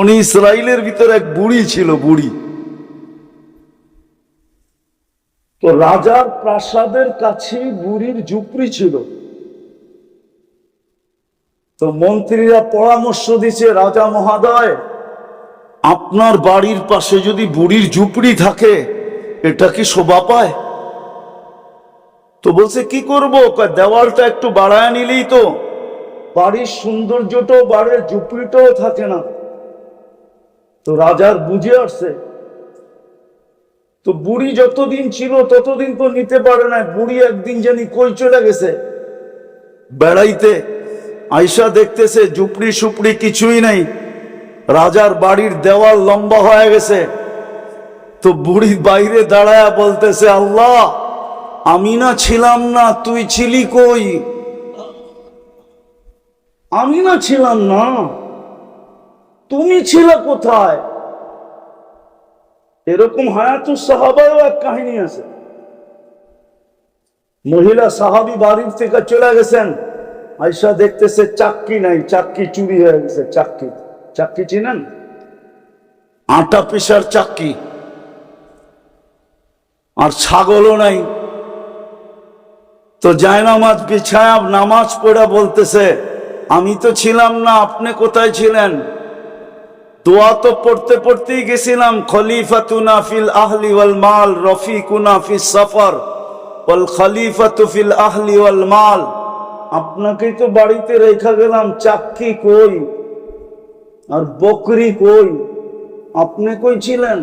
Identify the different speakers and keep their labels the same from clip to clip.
Speaker 1: উনি ইসরায়েলের ভিতরে এক বুড়ি ছিল, বুড়ি। তো রাজার প্রাসাদের কাছে বুড়ির ঝুপড়ি ছিল। তো মন্ত্রীরা পরামর্শ দিছে, রাজা মহাদয়, আপনার বাড়ির পাশে যদি বুড়ির ঝুপড়ি থাকে, এটা কি শোভা পায়? তো বলছে, কি করব? দেওয়ালটা একটু বাড়ায় নিলেই তো। বাড়ির সৌন্দর্যটাও বাড়ে ঝুপড়িটাও থাকে না। তো রাজার বুঝে আসছে। তো বুড়ি যতদিন ছিল ততদিন তো নিতে পারে না বুড়ি একদিন জানি কই চলে গেছে। বেড়াইতে আয়সা দেখতেছে ঝুপড়ি সুপড়ি কিছুই নাই। রাজার বাড়ির দেওয়াল লম্বা হয়ে গেছে। তো বুড়ি বাইরে দাঁড়ায় বলতেছে, আল্লাহ, আমি না ছিলাম না, তুই ছিলি কই? আমি না ছিলাম না। তুমি ছিল কোথায়? এরকম হায়াতুর সাহাবারও এক কাহিনী আছে। মহিলা সাহাবি বাড়ির থেকে চলে গেছেন। আয়সা দেখতেছে চাক্কি নাই, চাক্কি চুরি হয়ে গেছে, চাক্কি। চাক্কি চিনেন? আটা পেশার চাক্কি। আর ছাগলও নাই। তো জায়নামাজ বিছায়া নামাজ পড়া বলতেছে, আমি তো ছিলাম না, আপনি কোথায় ছিলেন? দোয়া তো পড়তে পড়তেই গেছিলাম, খলিফাতুনা ফিল আহলি ওয়াল মাল, রফিকুনা ফিস সফর, ওয়াল খলিফাতু ফিল আহলি ওয়াল মাল। আপনাকেই তো বাড়িতে রেখা গেলাম, চাক্কি কই? আর বকরি কই? আপনি কই ছিলেন?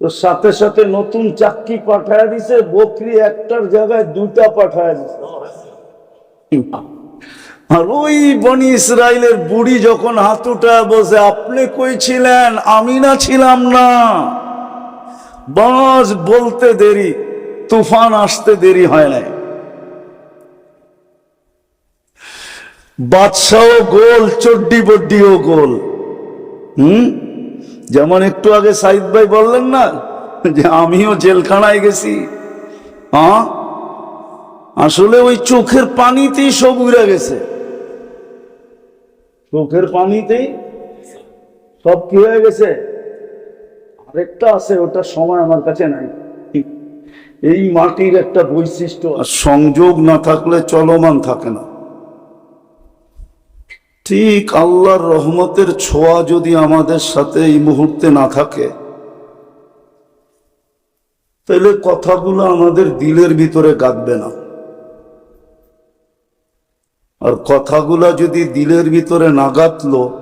Speaker 1: তো সাথে সাথে নতুন চাক্কি পাঠায় দিছে, বকরি একটার জায়গায় দুটা পাঠায় দিছে। আর ওই বনি ইসরায়েলের বুড়ি যখন হাতুটা বসে আপনি কই ছিলেন? আমি না ছিলাম না। বাস বলতে দেরি, তুফান আসতে দেরি হয় নাই। বাদশাহ গোল, চড্ডি বড্ডিও গোল। হুম? যেমন একটু আগে সাইদ ভাই বললেন না, যে আমিও জেলখানায় গেছি। আসলে ওই চোখের পানিতেই সব উড়ে গেছে। চোখের পানিতেই সব কি হয়ে গেছে? আরেকটা আছে, ওটা সময় আমার কাছে নাই। এই মাটির একটা বৈশিষ্ট্য আর সংযোগ না থাকলে চলমান থাকে না। ঠিক আল্লাহর রহমতের ছোঁয়া যদি আমাদের সাথে এই মুহূর্তে না থাকে, তাহলে কথাগুলো আমাদের দিলের ভিতরে গাঁথবে না। আর কথাগুলা যদি দিলের ভিতরে না গাঁথলো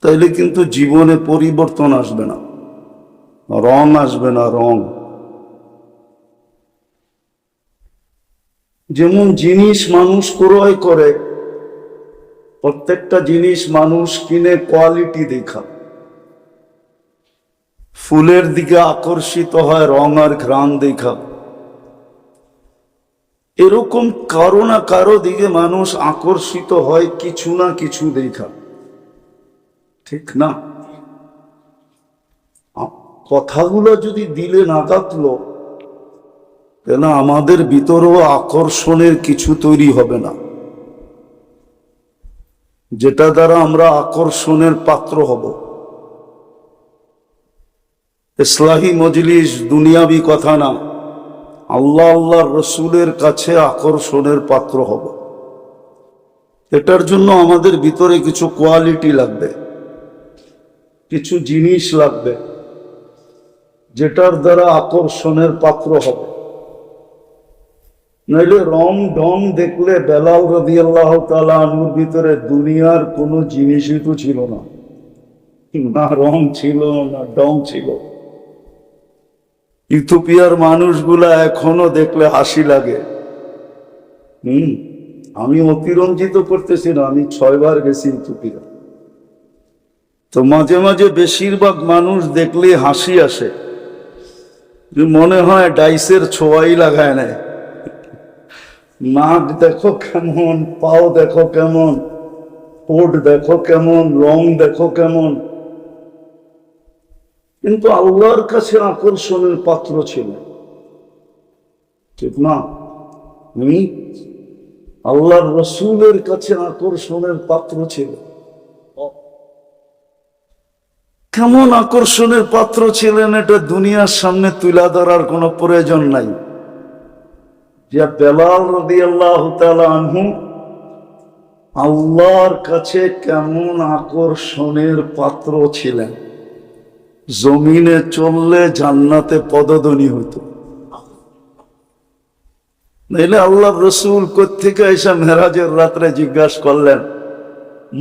Speaker 1: তাইলে কিন্তু জীবনে পরিবর্তন আসবে না। রং আসবে না, রং। যেমন জিনিস মানুষ ক্রয় করে, প্রত্যেকটা জিনিস মানুষ কিনে কোয়ালিটি দেখা। ফুলের দিকে আকর্ষিত হয় রং আর ঘ্রাণ দেখা। এরকম কারও না কারও দিকে মানুষ আকর্ষিত হয় কিছু না কিছু দেখা। ঠিক না? কথাগুলো যদি দিলে না কাটলো তাহলে আমাদের ভিতরেও আকর্ষণের কিছু তৈরি হবে না। যেটা দ্বারা আমরা আকর্ষণের পাত্র হব। ইসলাহী মজলিস দুনিয়াবি কথা না। আল্লাহ আল্লাহ রসুলের কাছে আকর্ষণের পাত্র হব। এটার জন্য আমাদের ভিতরে কিছু কোয়ালিটি লাগবে, কিছু জিনিস লাগবে, যেটার দ্বারা আকর্ষণের পাত্র হবে। নইলে রং ঢং দেখলে বেলাল রবি আল্লাহ তালুর ভিতরে দুনিয়ার কোনো জিনিসই তো ছিল না। না রং ছিল, না ডং ছিল। ইথোপিয়ার মানুষগুলা এখনও দেখলে হাসি লাগে। হুম, আমি অতিরঞ্জিত করতেছি না, আমি ছয়বার গেছি ইথোপিয়া তো মাঝে মাঝে বেশিরভাগ মানুষ দেখলে হাসি আসে। মনে হয় ডাইসের ছোঁয়াই লাগায় নেয় নাক দেখো কেমন, পাও দেখো কেমন পোট দেখো কেমন, রং দেখো কেমন। কিন্তু আল্লাহর কাছে আকর্ষণের পাত্র ছিল। ঠিক না? হুম আল্লাহর রসুলের কাছে আকর্ষণের পাত্র ছিল। কেমন আকর্ষণের পাত্র ছিলেন এটা দুনিয়ার সামনে তুলে ধরার কোনো প্রয়োজন নাই। যে বেলাল রদি আল্লাহ আনহু আল্লাহর কাছে কেমন আকর্ষণের পাত্র ছিলেন? জমিনে চললে জান্নাতে পদধ্বনি হতো নইলে আল্লাহ রসুল কোথেকে এসে মেরাজের রাত্রে জিজ্ঞাসা করলেন,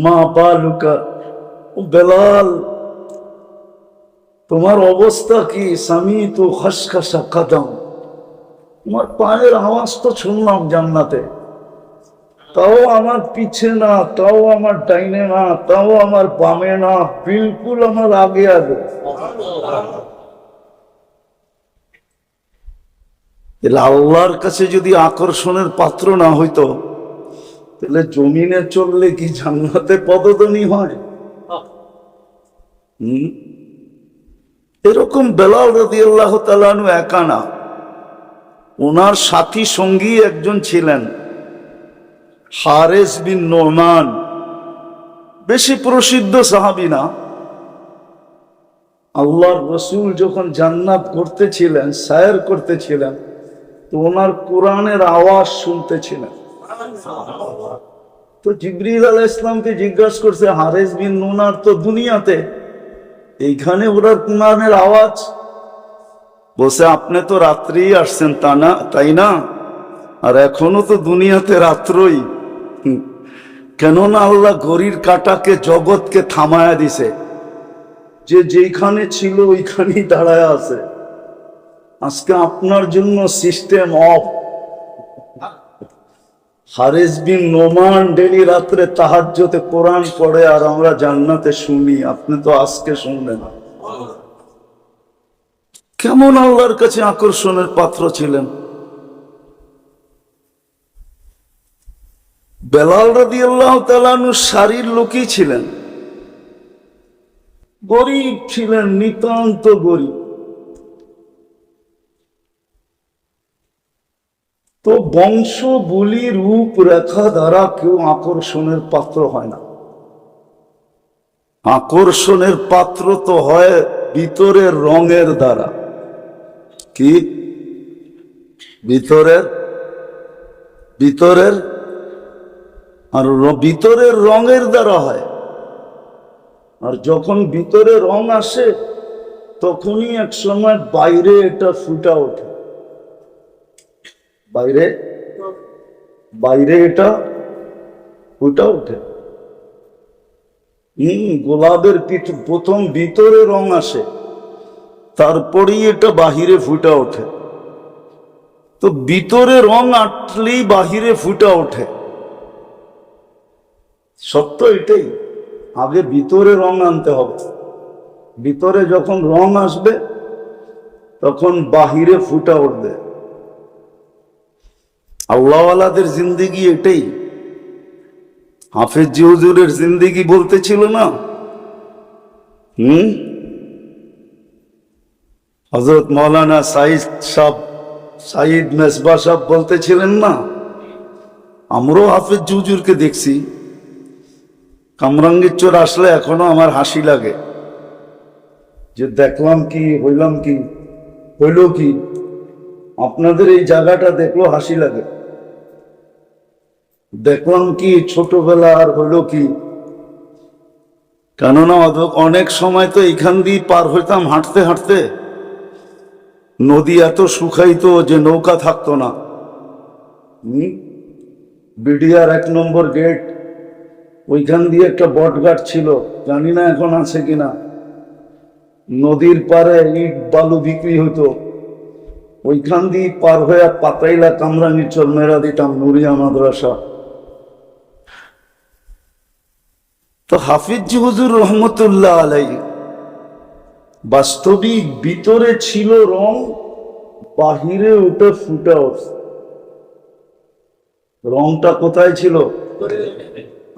Speaker 1: মা বালুকা ও বেলাল, তোমার অবস্থা কি? স্বামী তো খসখসা, কাদম। তোমার পায়ের আওয়াজ তো শুনলাম জান্নাতে। তাও আমার পিছে না, তাও আমার ডাইনে না, তাও আমার বামে না, বিলকুল আমার আগে আগে। তাহলে আল্লাহর কাছে যদি আকর্ষণের পাত্র না হইতো, তাহলে জমিনে চললে কি জান্নাতে পদধ্বনি হয়? হুম? এরকম বেলাল রদি আল্লাহ তালানু একা না। ওনার সাথী সঙ্গী একজন ছিলেন। হারেস বিন নোমান, বেশি প্রসিদ্ধ সাহাবি না। আল্লাহর রসুল যখন জান্নাত করতেছিলেন, সায়ের করতেছিলেন, তো ওনার কোরআনের আওয়াজ শুনতেছিলেন। তো জিবরিল আলাহ ইসলামকে জিজ্ঞাসা করছে, হারেস বিন নোনার তো দুনিয়াতে, এইখানে ওনার কোরআনের আওয়াজ? বসে আপনি তো রাত্রি আসছেন, তা না, তাই না? আর এখনও তো দুনিয়াতে রাত্রই। কেননা আল্লাহ গরির কাটাকে জগৎকে থামায়া দিছে। যে যেখানে ছিল ওইখানেই দাঁড়ায় আছে। আজকে আপনার জন্য system of Haris bin Noman daily রাত্রে তাহাজ্জতে কোরআন পড়ে আর আমরা জান্নাতে শুনি। আপনি তো আজকে শুনলেন। কেমন আল্লাহর কাছে আকর্ষণের পাত্র ছিলেন? বেলাল রাদি আল্লাহ তালানু শারীর লোকই ছিলেন। গরিব ছিলেন, নিতান্ত গরিব। তো বংশ বলি রূপ রেখা দ্বারা কেউ আকর্ষণের পাত্র হয় না। আকর্ষণের পাত্র তো হয় ভিতরের রঙের দ্বারা। কি? ভিতরের? ভিতরের আর ভিতরের রঙের দ্বারা হয়। আর যখন ভিতরে রং আসে, তখনই এক সময় বাইরে এটা ফুটা ওঠে। বাইরে? বাইরে এটা ফুটা ওঠে। হম, গোলাপের পিঠ প্রথম ভিতরে রং আসে, তারপরেই এটা বাহিরে ফুটা ওঠে। তো ভিতরে রং আটলেই বাহিরে ফুটা ওঠে। সত্য এটাই। আগে ভিতরে রং আনতে হবে। ভিতরে যখন রং আসবে, তখন বাহিরে ফুটা উঠবে। আল্লাহওয়ালাদের জিন্দিগি এটাই। হাফেজ জিহুজুরের জিন্দিগি বলতেছিল না? হুম? হজরত মৌলানা সাইদ সাহ সাইদ মেসবা সাহ বলতেছিলেন না? আমরাও হাফেজ জুজুরকে দেখছি। কামরাঙ্গীর চোর আসলে এখনও আমার হাসি লাগে। যে দেখলাম কি, হইলাম কি, হইল কি, আপনাদের এই জায়গাটা দেখল হাসি লাগে। দেখলাম কি, ছোটবেলা আর হইল কি। কেননা অনেক সময় তো এখান দিয়ে পার হইতাম হাঁটতে হাঁটতে। নদী এত শুকাইতো যে নৌকা থাকতো না। বিডিআর এক নম্বর গেট ওইখান দিয়ে একটা বটগাট ছিল, জানি না এখন আছে কিনা। নদীর পারে ইট বালু বিক্রি হতো। ওইখান দিয়ে পার হয়ে পাতাইলা কামরাঙ্গি চল মেরা দিতাম, নুরিয়া মাদ্রাসা। তো হাফিজ হুজুর রহমতুল্লাহ আলাই বাস্তবিক ভিতরে ছিল রং, বাহিরে উঠে ফুটে রংটা কোথায় ছিল?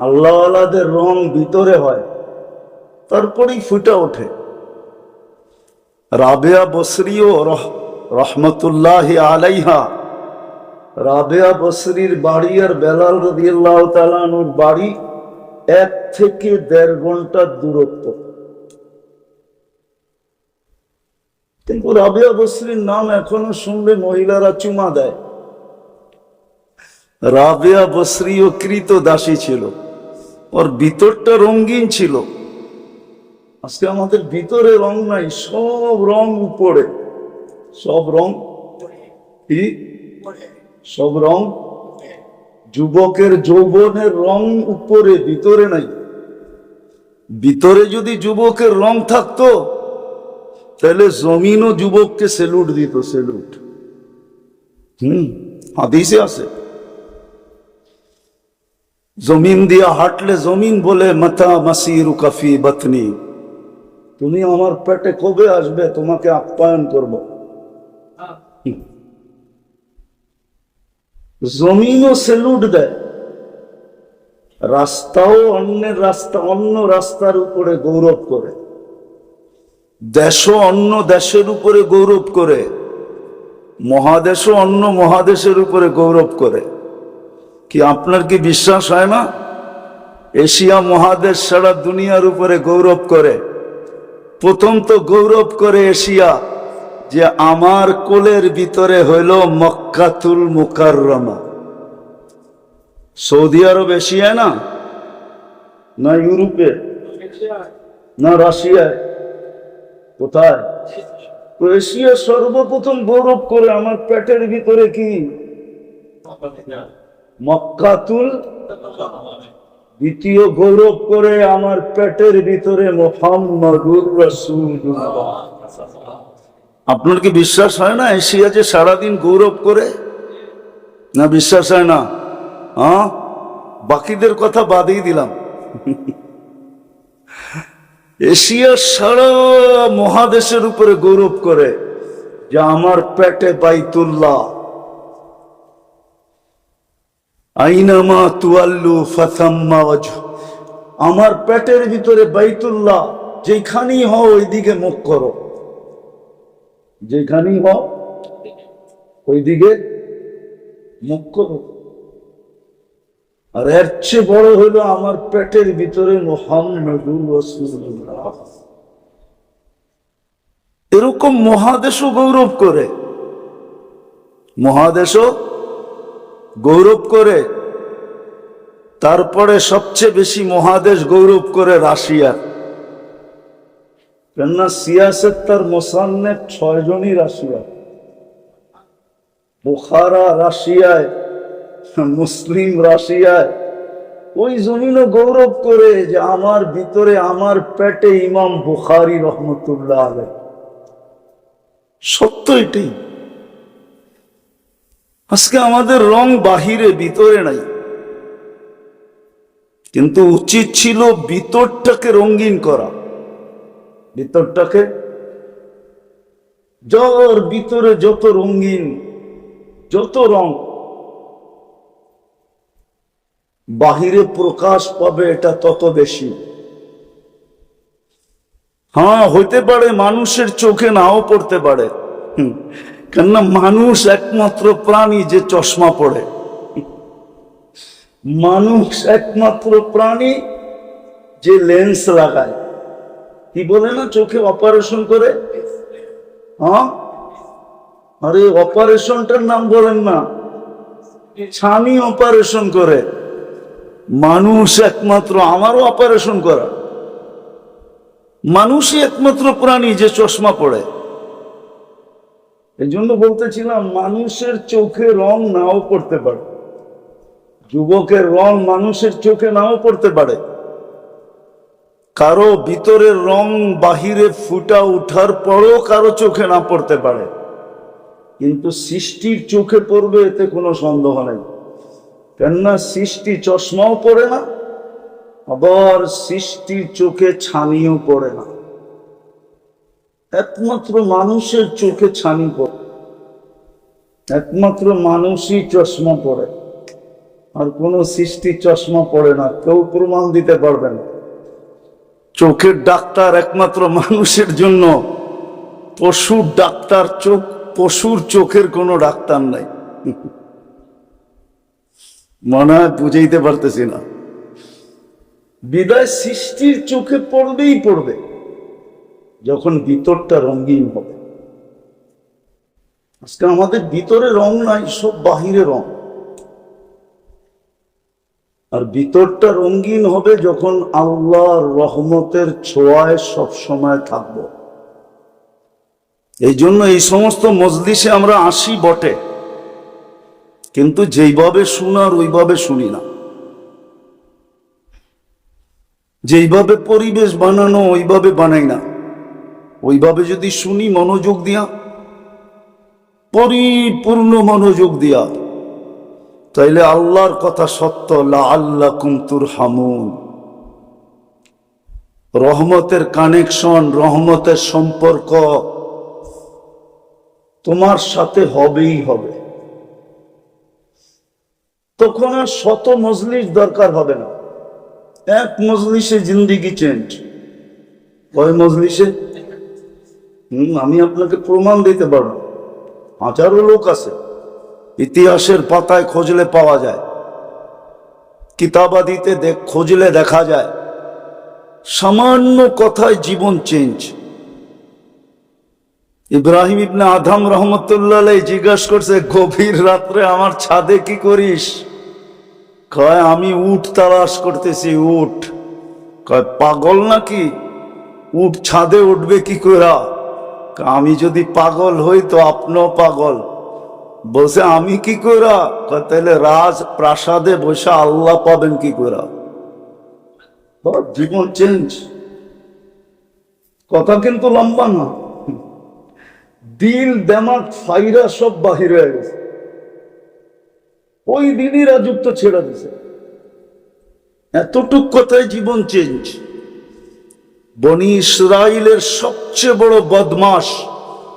Speaker 1: আল্লাহওয়ালাদের রং ভিতরে হয়, তারপরেই ফুটে ওঠে। রাবেয়া বসরিও রহ, রহমতুল্লাহ আলাইহা, রাবেয়া বসরির বাড়ি আর বেলাল রদিয়াল্লাহ তালানুর বাড়ি এক থেকে দেড় ঘণ্টার দূরত্ব। কিন্তু রাবেয়া বসরির নাম এখনও শুনলে মহিলারা চুমা দেয়। রাবেয়া বসরি ও কৃত দাসী ছিল। ওর ভিতরটা রঙিন ছিল। আজকে আমাদের ভিতরে রং নাই, সব রং উপরে। সব রং কি? সব রং যুবকের যৌবনের রং উপরে, ভিতরে নাই। ভিতরে যদি যুবকের রং থাকতো, তাহলে জমিনও যুবককে সেলুট দিত, সেলুট। হুম, হাদিসে আছে। জমিন দিয়া হাঁটলে জমিন বলে মাথা মাসির কাফি বাতনি। তুমি আমার পেটে কবে আসবে, তোমাকে আপ্যায়ন করব। জমিনও সেলুট দেয়, রাস্তাও অন্যের রাস্তা, অন্য রাস্তার উপরে গৌরব করে। দেশও অন্য দেশের উপরে গৌরব করে, মহাদেশও অন্য মহাদেশের উপরে গৌরব করে। কি আপনার কি বিশ্বাস হয় না? এশিয়া মহাদেশ সারা দুনিয়ার উপরে গৌরব করে। প্রথম তো গৌরব করে এশিয়া, যে আমার কোলের ভিতরে হইল মক্কাতুল মুকাররমা। সৌদি আরব এশিয়ায় না? না ইউরোপে? না রাশিয়ায়? কোথায়? এশিয়া সর্বপ্রথম গৌরব করে আমার পেটের ভিতরে কি? মক্কাতুল দ্বিতীয় গৌরব করে আমার পেটের ভিতরে আপনার কি বিশ্বাস হয় না এশিয়া যে সারাদিন গৌরব করে? না, বিশ্বাস হয় না। হ্যাঁ? বাকিদের কথা বাদেই দিলাম। এশিয়া সারা মহাদেশের উপরে গৌরব করে, যে আমার পেটে বাইতুল্লাহ। আইনামা তুয়াল্লু। আমার পেটের ভিতরে বাইতুল্লাহ, যেখানেই হও ওইদিকে মুখ করো। যেখানেই হও ওইদিকে মুখ করো। আর এর চেয়ে বড় হলো আমার পেটের ভিতরে মোহাম্মদুর এরকম মহাদেশও গৌরব করে। মহাদেশও গৌরব করে, তারপরে সবচেয়ে বেশি মহাদেশ গৌরব করে রাশিয়া। কেননা সিয়াসের তার মোসান্নে ছয়জনই রাশিয়া। বুখারা রাশিয়ায়, মুসলিম রাশিয়ায়, ওই জমিনও গৌরব করে যে আমার ভিতরে আমার পেটে ইমাম বুখারি রহমতুল্লাহ সত্য এটাই। আজকে আমাদের রং বাহিরে, ভিতরে নাই। কিন্তু উচিত ছিল ভিতরটাকে রঙিন করা। ভিতরটাকে যার ভিতরে যত রঙিন, যত রং, বাহিরে প্রকাশ পাবে এটা তত বেশি। হ্যাঁ হইতে পারে মানুষের চোখে নাও পড়তে পারে। কেননা মানুষ একমাত্র প্রাণী যে চশমা পড়ে। মানুষ একমাত্র প্রাণী যে লেন্স লাগায়। কি বলে না চোখে অপারেশন করে? হ্যাঁ? আরে, অপারেশনটার নাম বলেন না। ছানি অপারেশন করে। মানুষ একমাত্র, আমারও অপারেশন করা। মানুষই একমাত্র প্রাণী যে চশমা পড়ে। এই জন্য বলতেছিলাম, মানুষের চোখে রং নাও পড়তে পারে। যুবকের রং মানুষের চোখে নাও পড়তে পারে। কারও ভিতরের রং বাহিরে ফুটা উঠার পরও কারও চোখে না পড়তে পারে। কিন্তু সৃষ্টির চোখে পড়বে, এতে কোনো সন্দেহ নেই। কেননা সৃষ্টি চশমাও পড়ে না, আবার সৃষ্টির চোখে ছানিও পড়ে না। একমাত্র মানুষের চোখে ছানি পড়ে। একমাত্র মানুষই চশমা পড়ে আর কোন সৃষ্টি চশমা পড়ে না, কেউ প্রমাণ দিতে পারবে না। চোখের ডাক্তার একমাত্র মানুষের জন্য। পশুর ডাক্তার চোখ, পশুর চোখের কোনো ডাক্তার নাই। মনে হয় বুঝাইতে পারতেছি না। বিদায় সৃষ্টির চোখে পড়বেই পড়বে। যখন ভিতরটা রঙিন হবে। আজকে আমাদের ভিতরে রং নাই, সব বাহিরে রং। আর ভিতরটা রঙিন হবে যখন আল্লাহর রহমতের ছোঁয়ায় সব সময় থাকব। এই জন্য এই সমস্ত মজলিসে আমরা আসি বটে। কিন্তু যেইভাবে শোনার ওইভাবে শুনি না। যেইভাবে পরিবেশ বানানো ওইভাবে বানাই না। ওইভাবে যদি শুনি মনোযোগ দিয়া, পরিপূর্ণ মনোযোগ দিয়া, তাইলে আল্লাহর কথা সত্য আল্লাহ কুমতুর হামুন রহমতের কানেকশন, রহমতের সম্পর্ক তোমার সাথে হবেই হবে। তখন আর শত মজলিস দরকার হবে না। এক মজলিসে জিন্দিগি চেঞ্জ কয় মজলিসে? আমি আপনাকে প্রমাণ দিতে পারব। হাজারো লোক আছে। ইতিহাসের পাতায় খোঁজলে পাওয়া যায়। কিতাবাদিতে দেখ, খোঁজলে দেখা যায়। সামান্য কথায় জীবন চেঞ্জ ইব্রাহিম ইবনে আধাম রহমতুল্লাহ জিজ্ঞাসা করছে, গভীর রাত্রে আমার ছাদে কি করিস? কয়, আমি উঠ তালাশ করতেছি উঠ কয়, পাগল নাকি? উঠ ছাদে উঠবে কি করা আমি যদি পাগল হই তো আপনিও পাগল। বলছে, আমি কি করা তাহলে রাজ প্রাসাদে বসে আল্লাহ পাবেন কি করা জীবন চেঞ্জ কথা কিন্তু লম্বা না। দিল দেমাগ ফাইরা সব বাহির হয়ে গেছে। ওই দিনই রাজত্ব ছেড়ে দিছে। এতটুক কথায় জীবন চেঞ্জ বনি ইসরায়েলের সবচেয়ে বড় বদমাস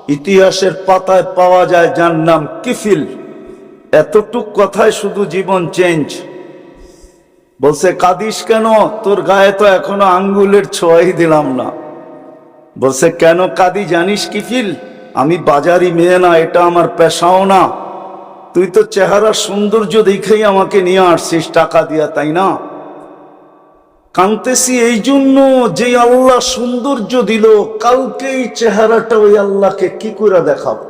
Speaker 1: ইতিহাসের পাতায় পাওয়া যায় যার নাম কিফিল। এতটুক কথায় শুধু জীবন চেঞ্জ। বলছে, কাদিস কেন? তোর গায়ে তো এখনও আঙ্গুলের ছোঁয়াই দিলাম না। বলছে, কেন কাদি? জানিস কিফিল? আমি বাজারি মেয়ে না, এটা আমার পেশাও না। তুই তো চেহারা সৌন্দর্য দেখেই আমাকে নিয়ে আসছিস টাকা দিয়া, তাই না? কানতেছি এই জন্য যে আল্লাহ সৌন্দর্য দিল কালকে এই চেহারাটা ওই আল্লাহকে কি করে দেখাবো?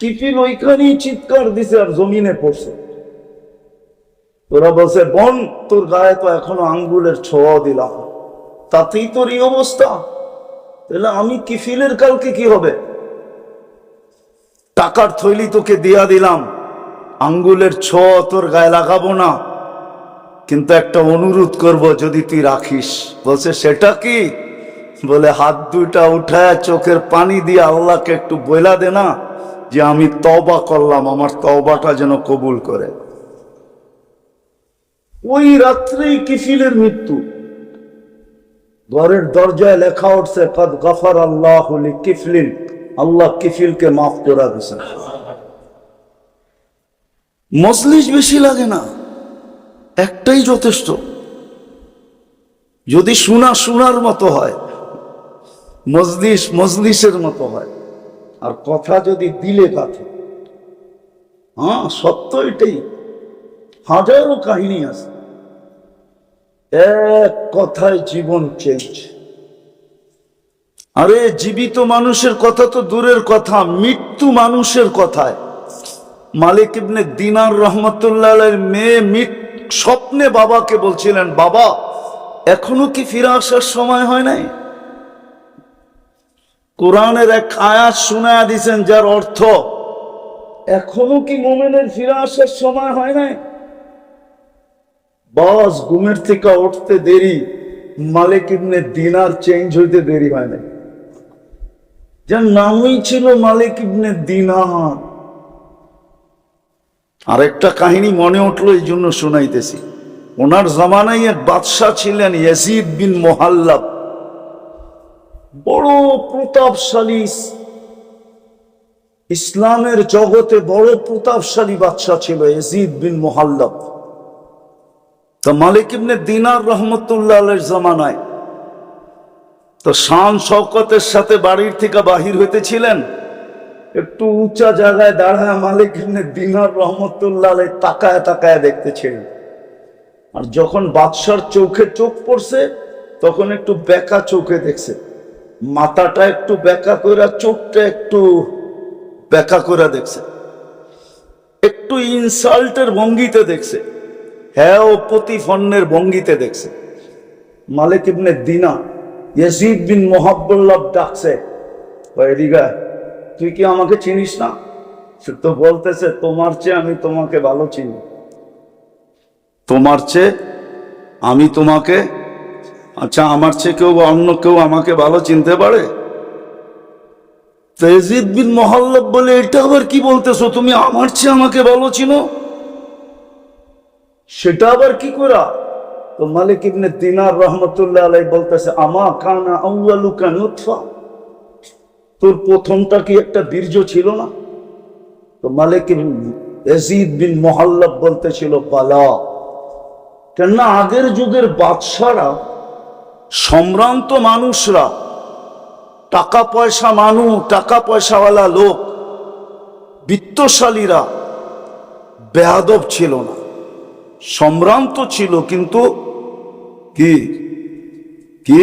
Speaker 1: টিফিন ওইখানেই চিৎকার দিছে আর জমিনে পড়ছে। তোরা বলছে, বন, তোর গায়ে তো এখনও আঙ্গুলের ছোঁয়া দিলাম তাতেই তোর এই অবস্থা। তাহলে আমি কিফিলের কালকে কি হবে? টাকার থৈলি তোকে দিয়া দিলাম। আঙ্গুলের ছোঁয়া তোর গায়ে লাগাবো না। কিন্তু একটা অনুরোধ করব, যদি তুই রাখিস। বলছে, সেটা কি? বলে, হাত দুইটা উঠায় চোখের পানি দিয়ে আল্লাহকে একটু বইলা দে না, যে আমি তবা করলাম, আমার তবাটা যেন কবুল করে। ওই রাত্রেই কিফিলের মৃত্যু। ঘরের দরজায় লেখা উঠছে, কদ গফর আল্লাহ কিফলিন আল্লাহ কিফিলকে মাফ করা দিছে মজলিস বেশি লাগে না। একটাই যথেষ্ট। যদি শোনা শোনার মতো হয়, মজলিস মজলিসের মতো হয়, আর কথা যদি দিলে কাছে হ্যাঁ সত্য এটাই। হাজারো কাহিনী আছে। এক কথায় জীবন চেঞ্জ আরে, জীবিত মানুষের কথা তো দূরের কথা, মৃত্যু মানুষের কথায়। মালিক ইবনে দিনার রহমতুল্লাহ মেয়ে মিট স্বপ্নে বাবাকে বলছিলেন, বাবা, এখনও কি ফিরে আসার সময় হয় নাই? কোরআনের এক আয়াত শুনায়া দিছেন, যার অর্থ, এখনও কি মোমেনের ফিরে আসার সময় হয় নাই? বস, ঘুমের থেকে উঠতে দেরি, মালিক ইবনে দিনার চেঞ্জ হইতে দেরি হয় নাই। যার নামই ছিল মালিক ইবনে দিনার। আরেকটা কাহিনী মনে উঠল, এই জন্য শোনাইতেছি। ওনার জামানায় এক বাদশাহ ছিলেন ইয়াজিদ বিন মোহাল্লাব। বড় প্রতাপশালী ইসলামের জগতে বড় প্রতাপশালী বাদশাহ ছিল ইয়াজিদ বিন মোহাল্লাব। তো মালিক ইবনে দিনার রহমতুল্লাহ জামানায়। তো শান শওকতের সাথে বাড়ির থেকে বাহির হইতেছিলেন। একটু উঁচা জায়গায় দাঁড়ায় মালিক দিনার রহমতুল্লাহ তাকায় তাকায় দেখতেছে আর যখন বাদশার চোখে চোখ পড়ছে, তখন একটু বেকা চোখে দেখছে। মাথাটা একটু বেকা করে চোখটা একটু বেকা করে দেখছে। একটু ইনসাল্টের ভঙ্গিতে দেখছে। হ্যাঁ ও প্রতিফন্নের ভঙ্গিতে দেখছে। মালিক ইবনে দিনা, ইয়াজিদ বিন মোহাব্বুল্লাহ ডাকছে এদিকে। তুই কি আমাকে চিনিস না? সে তো বলতেছে, তোমার চেয়ে আমি তোমাকে ভালো চিনি। তোমার চেয়ে আমি তোমাকে আচ্ছা আমার চেয়ে কেউ অন্য কেউ আমাকে ভালো চিনতে পারে? তেজিদ বিন মহল্লব বলে, এটা আবার কি বলতেছো? তুমি আমার চেয়ে আমাকে ভালো চিনো? সেটা আবার কি করা তো মালিক ইবনে দিনার রহমতুল্লাহ আলাই বলতেছে, আমা কানা আউয়ালুকা নুতফা। তোর প্রথমটা কি একটা বীর্য ছিল না? তো মালিক ইয়াজিদ বিন মোহাল্লব বলতেছিল, বালা। কেননা আগের যুগের বাদশারা, সম্ভ্রান্ত মানুষরা, টাকা পয়সা মানুষ, টাকা পয়সাওয়ালা লোক, বিত্তশালীরা বেয়াদব ছিল না। সম্ভ্রান্ত ছিল কিন্তু কি? কি?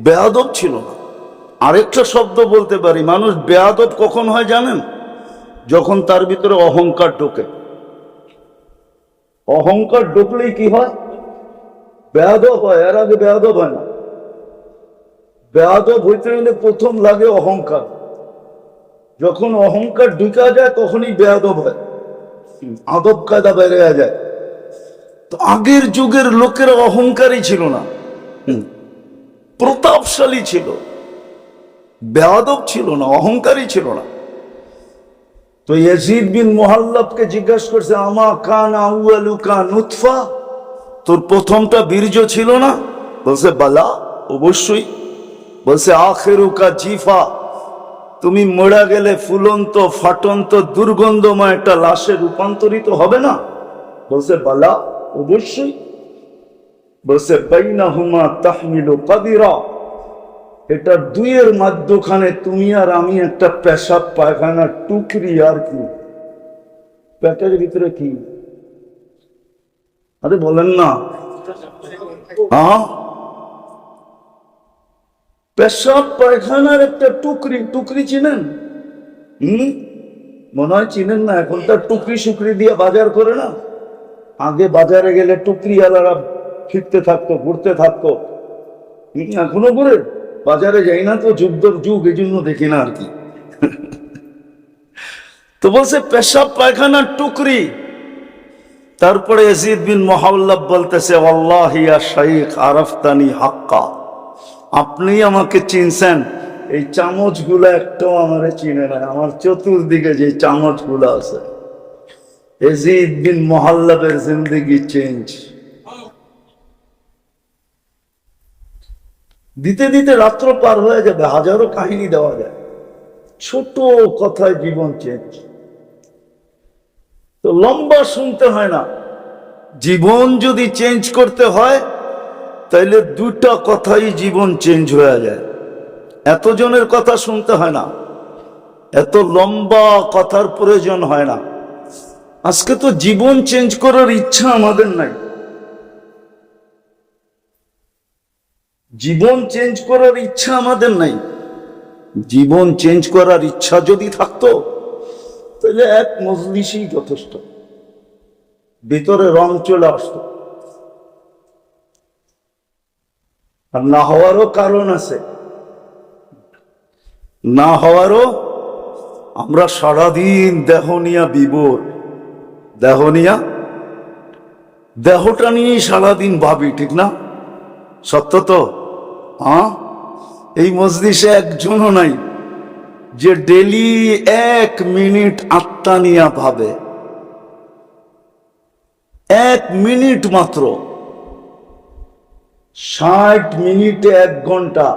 Speaker 1: বেয়াদব ছিল না। আরেকটা শব্দ বলতে পারি, মানুষ বেয়াদব কখন হয় জানেন? যখন তার ভিতরে অহংকার ঢোকে। অহংকার ঢুকলেই কি হয়? বেয়াদব হয়, এর আগে বেয়াদব হয় না। বেয়াদব হইতে গেলে প্রথম লাগে অহংকার। যখন অহংকার ঢুকা যায়, তখনই বেয়াদব হয়। আদব কায়দা বেড়ে যায়। তো আগের যুগের লোকেরা অহংকারী ছিল না। প্রতাপশালী ছিল। বেয়াদব ছিল না, অহংকারী ছিল না। তো ইয়াজিদ বিন মোহাল্লবকে জিজ্ঞাসা করছে, আমা কান আউয়ালুকা নুতফা? তোর প্রথমটা বীর্য ছিল না? বলছে, বালা, অবশ্যই। বলছে আখেরুকা জিফা। তুমি মরা গেলে ফুলন্ত, ফাটন্ত, দুর্গন্ধময় একটা লাশে রূপান্তরিত হবে না? বলছে, বালা, অবশ্যই। বলছে বাইনা হুমা তাহমিলু কাদিরা। এটা দুইয়ের মাধ্যখানে তুমি আর আমি একটা পেশাব পায়খানার টুকরি আর কি। পেটের ভিতরে কি? আরে বলেন না। পেশাব, পায়খানার একটা টুকরি টুকরি চিনেন? হম? মনে হয় চিনেন না, এখন তার টুকরি সুকরি দিয়ে বাজার করে না। আগে বাজারে গেলে টুকরি আলারা ফিরতে থাকতো, ঘুরতে থাকতো। এখনও করে বাজারে যাই না তো যুদ্ধর যুগ এই জন্য দেখি না আর কি। তো বলছে, পেশাব, পায়খানার টুকরি। তারপরে ইয়াজিদ বিন বলতেছে আল্লাহ শাইখ, আরফতানি হাক্কা। আপনি আমাকে চিনছেন, এই চামচগুলো একটাও আমার চিনে না। আমার চতুর্দিকে যে চামচগুলো আছে এজিদ বিন মোহাল্লাবের জিন্দগি চেঞ্জ। দিতে দিতে রাত্র পার হয়ে যাবে, হাজারো কাহিনী দেওয়া যায়। ছোট কথায় জীবন চেঞ্জ তো লম্বা শুনতে হয় না। জীবন যদি চেঞ্জ করতে হয়, তাইলে দুটা কথাই জীবন চেঞ্জ হয়ে যায়। এতজনের কথা শুনতে হয় না। এত লম্বা কথার প্রয়োজন হয় না। আজকে তো জীবন চেঞ্জ করার ইচ্ছা আমাদের নাই। জীবন চেঞ্জ করার ইচ্ছা আমাদের নাই। জীবন চেঞ্জ করার ইচ্ছা যদি থাকতো, তাহলে এক মজলিসই যথেষ্ট। ভিতরে রং চলে আসতো। আর না হওয়ারও কারণ আছে। না হওয়ারও আমরা সারাদিন দেহ নিয়া বিবর। দেহ নিয়া? দেহটা নিয়েই সারাদিন ভাবি, ঠিক না? সত্য তো? হ্যাঁ? এই মজলিসে একজনও নাই, যে ডেলি এক মিনিট আত্মা নিয়া ভাবে। এক মিনিট মাত্র। ষাট মিনিটে এক ঘণ্টা।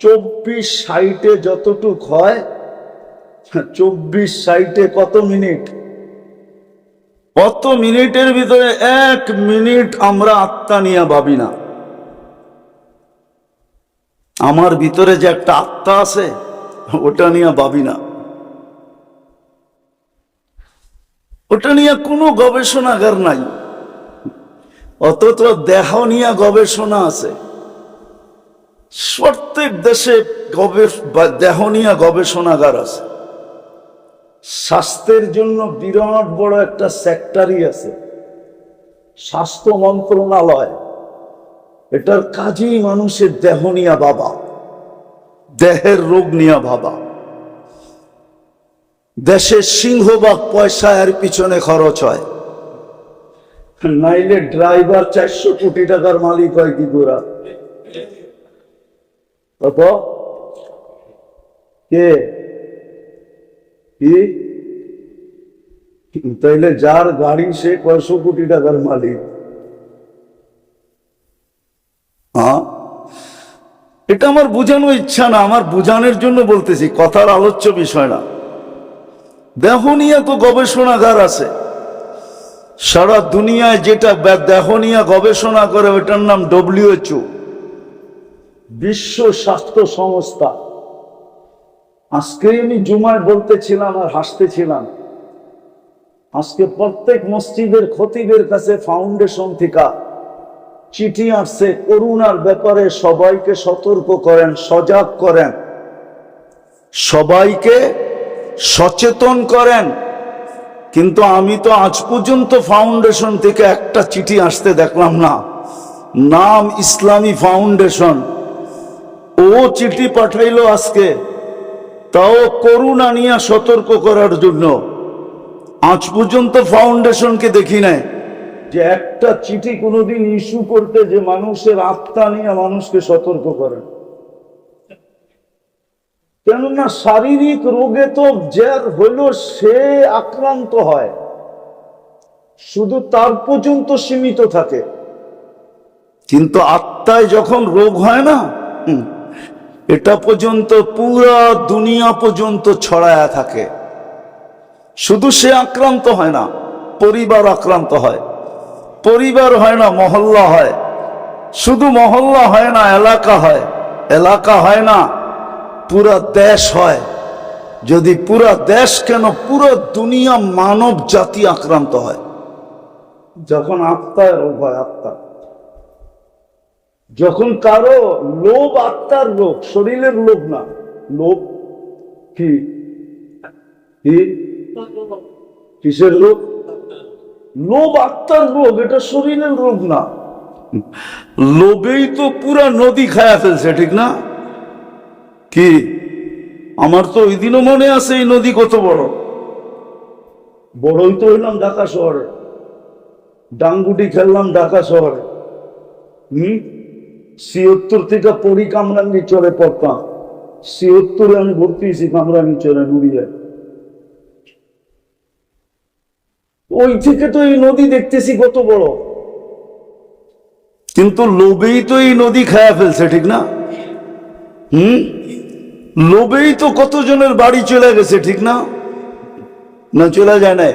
Speaker 1: চব্বিশ সাইটে যতটুক হয়, চব্বিশ সাইটে কত মিনিট? কত মিনিটের ভিতরে এক মিনিট আমরা আত্মা নিয়ে ভাবি না। আমার ভিতরে যে একটা আত্মা আছে, ওটা নিয়ে ভাবি না। ওটা নিয়ে কোনো গবেষণাগার নাই। অথচ দেহ নিয়ে গবেষণা আছে। প্রত্যেক দেশে দেহ নিয়ে গবেষণাগার আছে। স্বাস্থ্যের জন্য বিরাট বড় একটা সেক্টরই আছে। স্বাস্থ্য মন্ত্রণালয়। এটার কাজেই মানুষের দেহ নিয়া বাবা। দেহের রোগ নিয়ে ভাবা দেশের সিংহবাগ পয়সা এর পিছনে খরচ হয়। নাইলে ড্রাইভার চারশো কোটি টাকার মালিক হয় কি গোরা? কে? কি? তাইলে যার গাড়ি সে কয়শো কোটি টাকার মালিক। এটা আমার বোঝানো ইচ্ছা না, আমার বোঝানোর জন্য বলতেছি, কথার আলোচ্য বিষয় না। দেহ নিয়ে তো গবেষণাগার আছে। সারা দুনিয়ায় যেটা দেহ নিয়ে গবেষণা করে ওটার নাম ডব্লিউএচও বিশ্ব স্বাস্থ্য সংস্থা। আজকে আমি জুমায় বলতেছিলাম আর হাসতেছিলাম। আজকে প্রত্যেক মসজিদের খতিবের কাছে ফাউন্ডেশন থেকে। চিঠি আসছে করুণার ব্যাপারে সবাইকে সতর্ক করেন, সজাগ করেন। সবাইকে সচেতন করেন। কিন্তু আমি তো আজ পর্যন্ত ফাউন্ডেশন থেকে একটা চিঠি আসতে দেখলাম না। নাম ইসলামী ফাউন্ডেশন। ও চিঠি পাঠাইলো আজকে। তাও করুণা নিয়ে সতর্ক করার জন্য। আজ পর্যন্ত ফাউন্ডেশনকে দেখি নাই। যে একটা চিঠি কোনোদিন ইস্যু করতে যে মানুষের আত্মা নিয়ে মানুষকে সতর্ক করে। কেননা শারীরিক রোগে তো যার হইল সে আক্রান্ত হয়। শুধু তার পর্যন্ত সীমিত থাকে। কিন্তু আত্মায় যখন রোগ হয় না এটা পর্যন্ত পুরা দুনিয়া পর্যন্ত ছড়ায়া থাকে। শুধু সে আক্রান্ত হয় না, পরিবার আক্রান্ত হয়। পরিবার হয় না, মহল্লা হয়। শুধু মহল্লা হয় না, এলাকা হয়। এলাকা হয় না, পুরা দেশ হয়। যদি পুরা দেশ কেন পুরো দুনিয়া মানব জাতি আক্রান্ত হয়? যখন আত্মায় রোগ হয়, আত্মা। যখন কারও লোভ আত্মার রোগ শরীরের লোভ না। লোভ কি? কিসের রোগ লোভ আত্মার রোগ এটা শরীরের রোগ না। লোভেই তো পুরা নদী খায়া ফেলছে ঠিক না? কি? আমার তো ওই দিনও মনে আছে এই নদী কত বড়। বড়ই তো হইলাম ঢাকা শহরে। ডাঙ্গুটি খেললাম ঢাকা শহরে। হম? ছিয়ত্তর থেকে পরি কামরাঙ্গি চলে পড়তাম। ছিয়ত্তরে আমি ভর্তি হয়েছি কামরাঙ্গি চলে নুড়িয়ে ওই থেকে তো এই নদী দেখতেছি কত বড়। কিন্তু লোভেই তো এই নদী খায়া ফেলছে ঠিক না? হুম? লোভেই তো কতজনের বাড়ি চলে গেছে ঠিক না? না চলে যায় না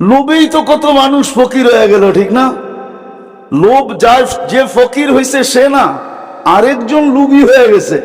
Speaker 1: লোভেই তো কত মানুষ ফকির হয়ে গেল ঠিক না? লোভ যা যে ফকির হয়েছে সে না আরেকজন লুবি হয়ে গেছে।